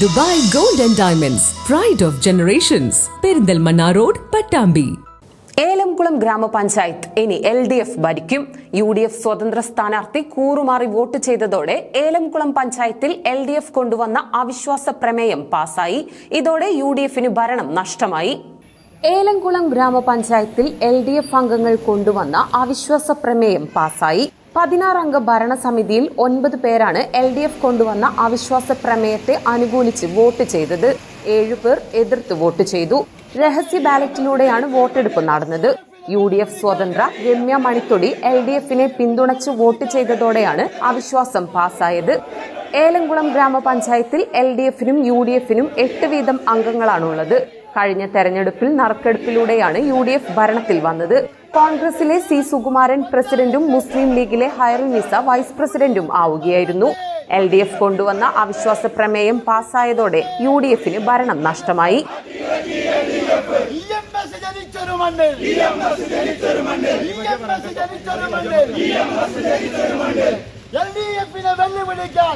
Dubai gold and diamonds pride of generations Perinthalmanna road Pattambi Elamkulam ഗ്രാമപഞ്ചായത്ത് ഇനി L D F ഭരിക്കും. U D F സ്വതന്ത്ര സ്ഥാനാർത്ഥി കൂറുമാറി vote ചെയ്തതോടെ ഏലംകുളം പഞ്ചായത്തിൽ എൽ ഡി എഫ് കൊണ്ടുവന്ന അവിശ്വാസ പ്രമേയം പാസായി. ഇതോടെ യു ഡി എഫിന് ഭരണം നഷ്ടമായി. ഏലംകുളം ഗ്രാമപഞ്ചായത്തിൽ എൽ ഡി എഫ് അംഗങ്ങൾ കൊണ്ടുവന്ന അവിശ്വാസ പ്രമേയം പാസായി. പതിനാറംഗ ഭരണസമിതിയിൽ ഒൻപത് പേരാണ് എൽ ഡി എഫ് കൊണ്ടുവന്ന അവിശ്വാസ പ്രമേയത്തെ അനുകൂലിച്ച് വോട്ട് ചെയ്തത്. ഏഴുപേർ എതിർത്ത് വോട്ട് ചെയ്തു. രഹസ്യ ബാലറ്റിലൂടെയാണ് വോട്ടെടുപ്പ് നടന്നത്. യു ഡി എഫ് സ്വതന്ത്ര രമ്യ മണിത്തൊടി എൽ ഡി എഫിനെ പിന്തുണച്ച് വോട്ട് ചെയ്തതോടെയാണ് അവിശ്വാസം പാസായത്. ഏലംകുളം ഗ്രാമപഞ്ചായത്തിൽ എൽ ഡി എഫിനും യു ഡി എഫിനും എട്ട് വീതം അംഗങ്ങളാണുള്ളത്. കഴിഞ്ഞ തെരഞ്ഞെടുപ്പിൽ നറുക്കെടുപ്പിലൂടെയാണ് യു ഡി എഫ് ഭരണത്തിൽ വന്നത്. കോൺഗ്രസിലെ സി സുകുമാരൻ പ്രസിഡന്റും മുസ്ലിം ലീഗിലെ ഹൈറുൽ നിസ വൈസ് പ്രസിഡന്റും ആവുകയായിരുന്നു. എൽ ഡി എഫ് കൊണ്ടുവന്ന അവിശ്വാസ പ്രമേയം പാസ്സായതോടെ യു ഡി എഫിന് ഭരണം നഷ്ടമായി. വെല്ലുവിളിക്കാം